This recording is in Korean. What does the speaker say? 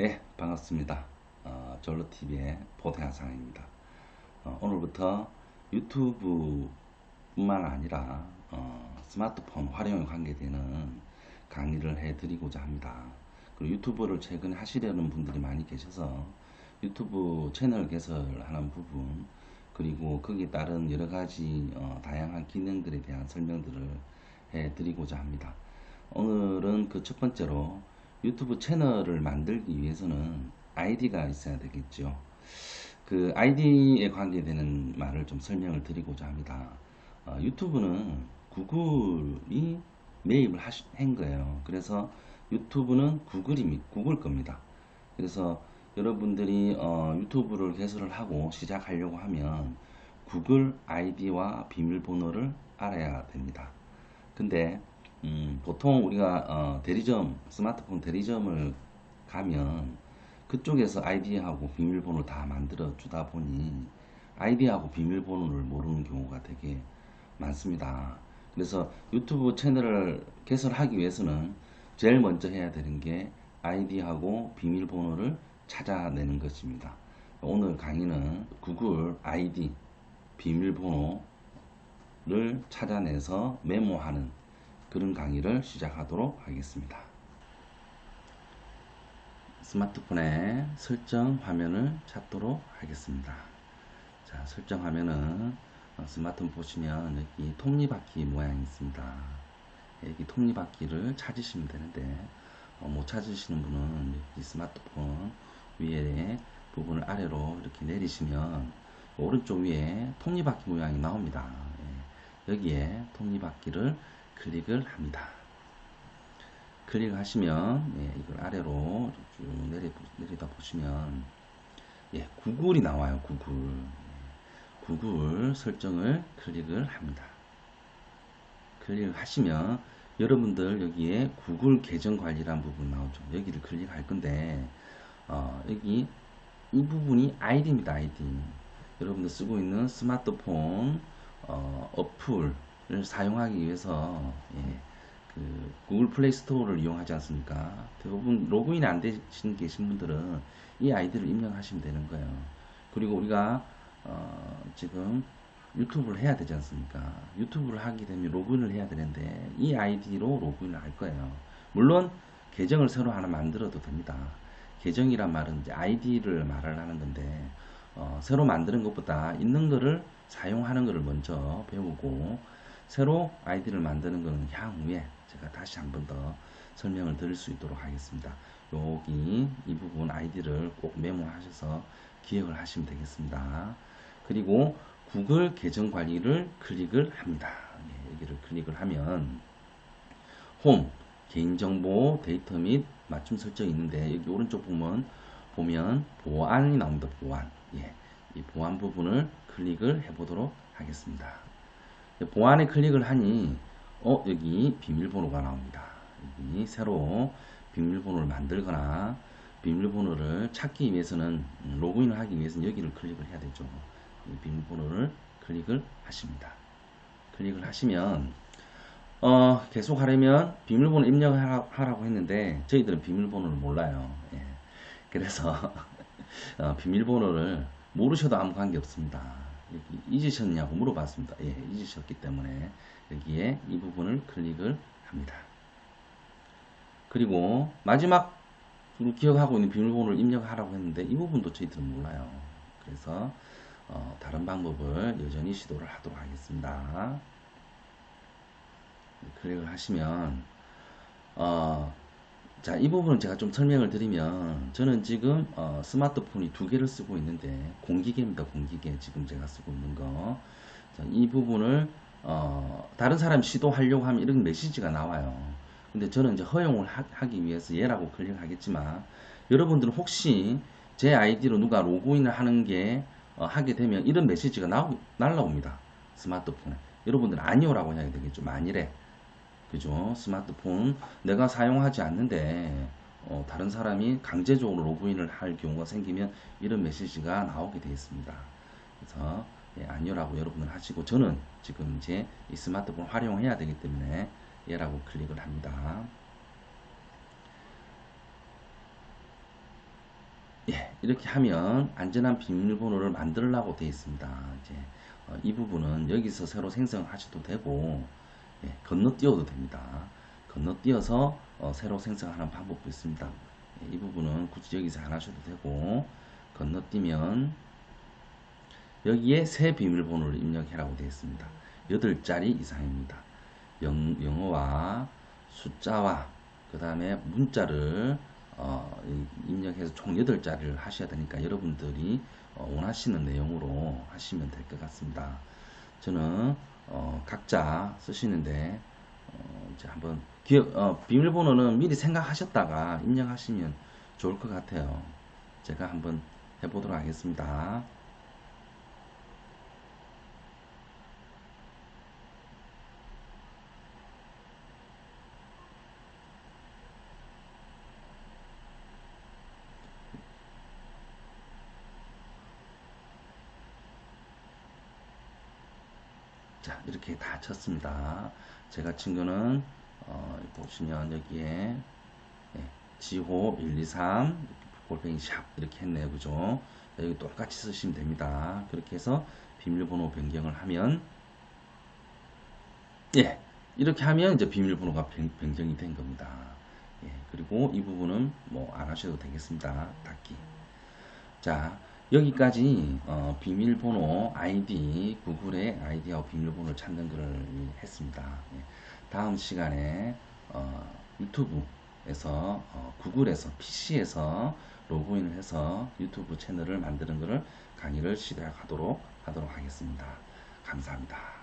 예, 반갑습니다. 어, 졸로TV의 보태한상입니다. 어, 오늘부터 유튜브뿐만 아니라 어, 스마트폰 활용에 관계되는 강의를 해드리고자 합니다. 그리고 유튜브를 최근에 하시려는 분들이 많이 계셔서 유튜브 채널 개설하는 부분 그리고 거기에 따른 여러가지 어, 다양한 기능들에 대한 설명들을 해드리고자 합니다. 오늘은 그 첫 번째로 유튜브 채널을 만들기 위해서는 아이디가 있어야 되겠죠. 그 아이디에 관계되는 말을 좀 설명을 드리고자 합니다. 어, 유튜브는 구글이 매입을 하시, 한 거예요. 그래서 유튜브는 구글이 믿, 구글 겁니다. 그래서 여러분들이 어, 유튜브를 개설을 하고 시작하려고 하면 구글 아이디와 비밀번호를 알아야 됩니다. 근데 음, 보통 우리가 어, 대리점 스마트폰 대리점을 가면 그쪽에서 아이디하고 비밀번호 다 만들어 주다 보니 아이디하고 비밀번호를 모르는 경우가 되게 많습니다. 그래서 유튜브 채널을 개설하기 위해서는 제일 먼저 해야 되는 게 아이디하고 비밀번호를 찾아내는 것입니다. 오늘 강의는 구글 아이디 비밀번호를 찾아내서 메모하는 그런 강의를 시작하도록 하겠습니다. 스마트폰의 설정 화면을 찾도록 하겠습니다. 자, 설정 화면은 스마트폰 보시면 여기 톱니바퀴 모양이 있습니다. 여기 톱니바퀴를 찾으시면 되는데 어, 못 찾으시는 분은 여기 스마트폰 위에 부분을 아래로 이렇게 내리시면 오른쪽 위에 톱니바퀴 모양이 나옵니다. 예, 여기에 톱니바퀴를 클릭을 합니다. 클릭하시면 예, 이걸 아래로 쭉 내리, 내리다 보시면 예, 구글이 나와요. 구글 예, 구글 설정을 클릭을 합니다. 클릭을 하시면 여러분들 여기에 구글 계정 관리란 부분 나오죠. 여기를 클릭할 건데 어, 여기 이 부분이 아이디입니다. 아이디 여러분들 쓰고 있는 스마트폰 어, 어플 사용하기 위해서 예, 그 구글 플레이 스토어를 이용하지 않습니까? 대부분 로그인 안 되신 계신 분들은 이 아이디를 입력하시면 되는 거예요. 그리고 우리가 어, 지금 유튜브를 해야 되지 않습니까? 유튜브를 하게 되면 로그인을 해야 되는데 이 아이디로 로그인을 할 거예요. 물론 계정을 새로 하나 만들어도 됩니다. 계정이란 말은 이제 아이디를 말을 하는 건데 어, 새로 만드는 것보다 있는 거를 사용하는 것을 먼저 배우고 새로 아이디를 만드는 것은 향후에 제가 다시 한 번 더 설명을 드릴 수 있도록 하겠습니다. 여기 이 부분 아이디를 꼭 메모하셔서 기억을 하시면 되겠습니다. 그리고 구글 계정 관리를 클릭을 합니다. 예, 여기를 클릭을 하면 홈 개인정보 데이터 및 맞춤 설정이 있는데 여기 오른쪽 부분 보면 보안이 나옵니다. 보안 예, 이 보안 부분을 클릭을 해보도록 하겠습니다. 보안에 클릭을 하니 어 여기 비밀번호가 나옵니다. 여기 새로 비밀번호를 만들거나 비밀번호를 찾기 위해서는 음, 로그인을 하기 위해서는 여기를 클릭을 해야 되죠. 비밀번호를 클릭을 하십니다. 클릭을 하시면 어, 계속 하려면 비밀번호 입력을 하라고 했는데 저희들은 비밀번호를 몰라요. 예. 그래서 어, 비밀번호를 모르셔도 아무 관계 없습니다. 여기 잊으셨냐고 물어봤습니다. 예, 잊으셨기 때문에 여기에 이 부분을 클릭을 합니다. 그리고 마지막 기억하고 있는 비밀번호를 입력하라고 했는데 이 부분도 저희들은 몰라요. 그래서 어, 다른 방법을 여전히 시도를 하도록 하겠습니다. 네, 클릭을 하시면 어, 자, 이 부분은 제가 좀 설명을 드리면 저는 지금 어, 스마트폰이 두 개를 쓰고 있는데 공기계입니다. 공기계 지금 제가 쓰고 있는 거. 자, 이 부분을 어, 다른 사람이 시도하려고 하면 이런 메시지가 나와요. 근데 저는 이제 허용을 하, 기 위해서 얘라고 클릭하겠지만 여러분들은 혹시 제 아이디로 누가 로그인을 하는 게 어, 하게 되면 이런 메시지가 나오, 날라옵니다. 스마트폰에. 여러분들은 아니오라고 해야 되겠죠. 만일에 그죠? 스마트폰 내가 사용하지 않는데 어, 다른 사람이 강제적으로 로그인을 할 경우가 생기면 이런 메시지가 나오게 되어 있습니다. 그래서 예, 아니요라고 여러분을 하시고 저는 지금 이제 이 스마트폰 활용해야 되기 때문에 예라고 클릭을 합니다. 예, 이렇게 하면 안전한 비밀번호를 만들라고 되어 있습니다. 이제 어, 이 부분은 여기서 새로 생성하셔도 되고 예, 건너뛰어도 됩니다. 건너뛰어서 어, 새로 생성하는 방법도 있습니다. 예, 이 부분은 굳이 여기서 안 하셔도 되고 건너뛰면 여기에 새 비밀번호를 입력해라고 되어 있습니다. 8자리 이상입니다. 영, 영어와 숫자와 그 다음에 문자를 어, 입력해서 총 8자리를 하셔야 되니까 여러분들이 어, 원하시는 내용으로 하시면 될 것 같습니다. 저는 어, 각자 쓰시는데 어, 이제 한번 기억 어, 비밀번호는 미리 생각하셨다가 입력하시면 좋을 것 같아요. 제가 한번 해보도록 하겠습니다. 자 이렇게 다 쳤습니다. 제가 친 거는 어, 보시면 여기에 예, 지호 123 골뱅이 샵 이렇게 했네요. 그죠? 여기 똑같이 쓰시면 됩니다. 그렇게 해서 비밀번호 변경을 하면 예 이렇게 하면 이제 비밀번호가 변, 변경이 된 겁니다. 예, 그리고 이 부분은 뭐 안 하셔도 되겠습니다. 닫기. 자 여기까지 어, 비밀번호 아이디 구글의 아이디하고 비밀번호를 찾는 것을 했습니다. 예. 다음 시간에 어, 유튜브에서 어, 구글에서 PC에서 로그인을 해서 유튜브 채널을 만드는 것을 강의를 시작하도록 하도록 하겠습니다. 감사합니다.